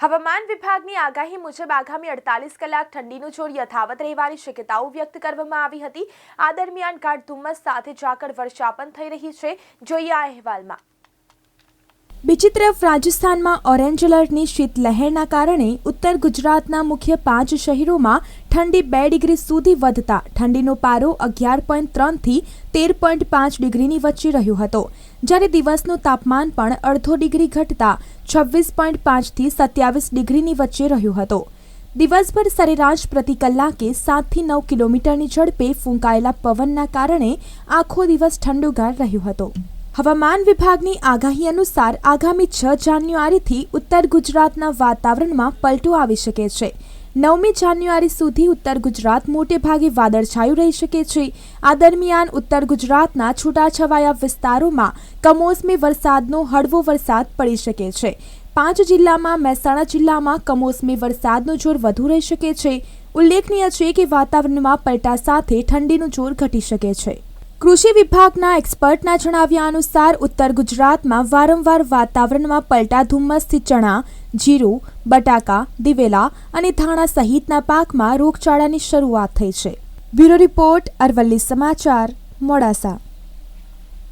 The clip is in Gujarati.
હવામાન વિભાગની આગાહી મુજબ આગામી અડતાલીસ કલાક ઠંડીનું જોર યથાવત રહેવાની શક્યતાઓ વ્યક્ત કરવામાં આવી હતી. આ દરમિયાન ગાઢ ધુમ્મસ સાથે ઝાકળ વર્ષા પણ થઈ રહી છે. જોઈએ આ અહેવાલમાં. બીજી તરફ રાજસ્થાનમાં ઓરેન્જ એલર્ટની શીતલહેરના કારણે ઉત્તર ગુજરાતના મુખ્ય પાંચ શહેરોમાં ઠંડી બે ડિગ્રી સુધી વધતા ઠંડીનો પારો અગિયાર પોઈન્ટ ત્રણથી તેર પોઈન્ટ પાંચ ડિગ્રીની વચ્ચે રહ્યો હતો. જ્યારે દિવસનું તાપમાન પણ અડધો ડિગ્રી ઘટતા છવ્વીસ પોઈન્ટ પાંચથી સત્યાવીસ ડિગ્રીની વચ્ચે રહ્યો હતો. દિવસભર સરેરાશ પ્રતિ કલાકે સાતથી નવ કિલોમીટરની ઝડપે ફૂંકાયેલા પવનના કારણે આખો દિવસ ઠંડુગાર રહ્યો હતો. હવામાન વિભાગની આગાહી અનુસાર આગામી છ જાન્યુઆરીથી ઉત્તર ગુજરાતના વાતાવરણમાં પલટો આવી શકે છે. નવમી જાન્યુઆરી સુધી ઉત્તર ગુજરાત મોટે ભાગે વાદળછાયું રહી શકે છે. આ દરમિયાન ઉત્તર ગુજરાતના છૂટાછવાયા વિસ્તારોમાં કમોસમી વરસાદનો હળવો વરસાદ પડી શકે છે. પાંચ જિલ્લામાં મહેસાણા જિલ્લામાં કમોસમી વરસાદનું જોર વધુ રહી શકે છે. ઉલ્લેખનીય છે કે વાતાવરણમાં પલટા સાથે ઠંડીનું જોર ઘટી શકે છે. કૃષિ વિભાગના એક્સપર્ટના જણાવ્યા અનુસાર, ઉત્તર ગુજરાતમાં વારંવાર વાતાવરણમાં પલટા ધુમ્મસથી ચણા, જીરું, બટાકા, દિવેલા અને ધાણા સહિતના પાકમાં રોગચાળાની શરૂઆત થઈ છે. બ્યુરો રિપોર્ટ અરવલ્લી સમાચાર, મોડાસા.